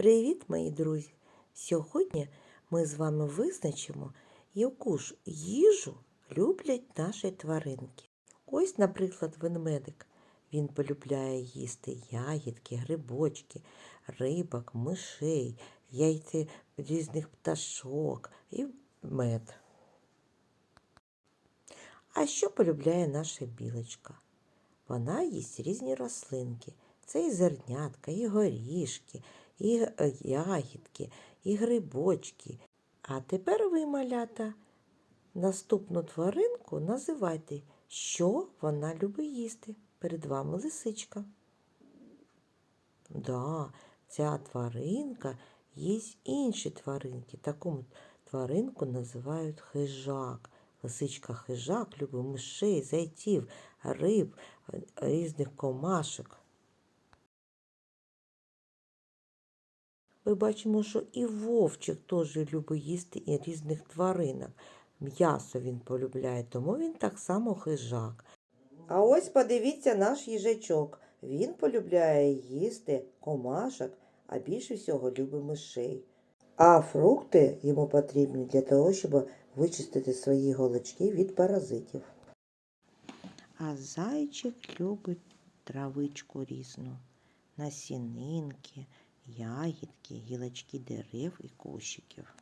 Привіт, мої друзі! Сьогодні ми з вами визначимо, яку ж їжу люблять наші тваринки. Ось, наприклад, ведмедик. Він полюбляє їсти ягідки, грибочки, рибок, мишей, яйця різних пташок і мед. А що полюбляє наша білочка? Вона їсть різні рослинки. Це і зернятка, і горішки, і е, ягідки, і грибочки. А тепер ви, малята, наступну тваринку називайте, що вона любить їсти. Перед вами лисичка. Да, ця тваринка їсть інші тваринки. Таку тваринку називають хижак. Лисичка хижак любить мишей, зайців, риб, е, різних комашок. Ми бачимо, що і вовчик теж любить їсти і різних тваринок. М'ясо він полюбляє, тому він так само хижак. А ось подивіться наш їжачок. Він полюбляє їсти комашок, а більше всього любить мишей. А фрукти йому потрібні для того, щоб вичистити свої голочки від паразитів. А зайчик любить травичку різну, насінинки, ягідки, гілочки дерев і кущиків.